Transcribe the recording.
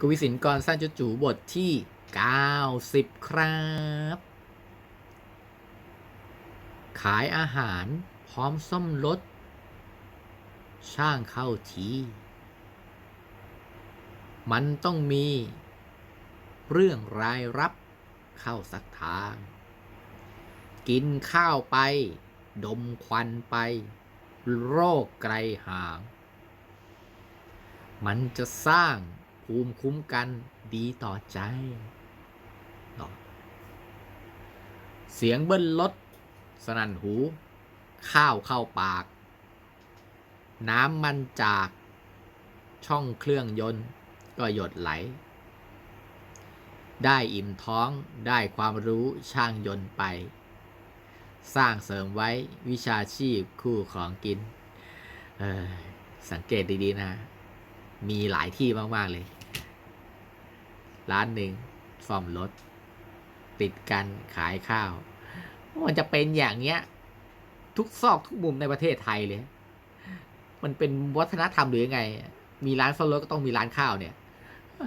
กวิสินกรสั้นจุจูบทที่ 90 ครับ ขายอาหารพร้อมซ่อมรถ ช่างเข้าที มันต้องมี เรื่องรายรับเข้าสักทาง กินข้าวไป ดมควันไป โรคไกลห่าง มันจะสร้าง ภูมิคุ้มกันดีต่อใจ เสียงเบิ้ลรถสนั่นหู ข้าวเข้าปาก น้ำมันจากช่องเครื่องยนต์ ก็หยดไหล ได้อิ่มท้องได้ความรู้ช่างยนต์ไป สร้างเสริมไว้วิชาชีพคู่ของกิน สังเกตดี ๆ นะ มีหลายที่มาก ๆ เลย ร้านหนึ่งซ่อมรถ ติดกันขายข้าว มันจะเป็นอย่างเงี้ย ทุกซอกทุกมุมในประเทศไทยเลย มันเป็นวัฒนธรรมหรือยังไง มีร้านซ่อมรถก็ต้องมีร้านข้าวเนี่ยอ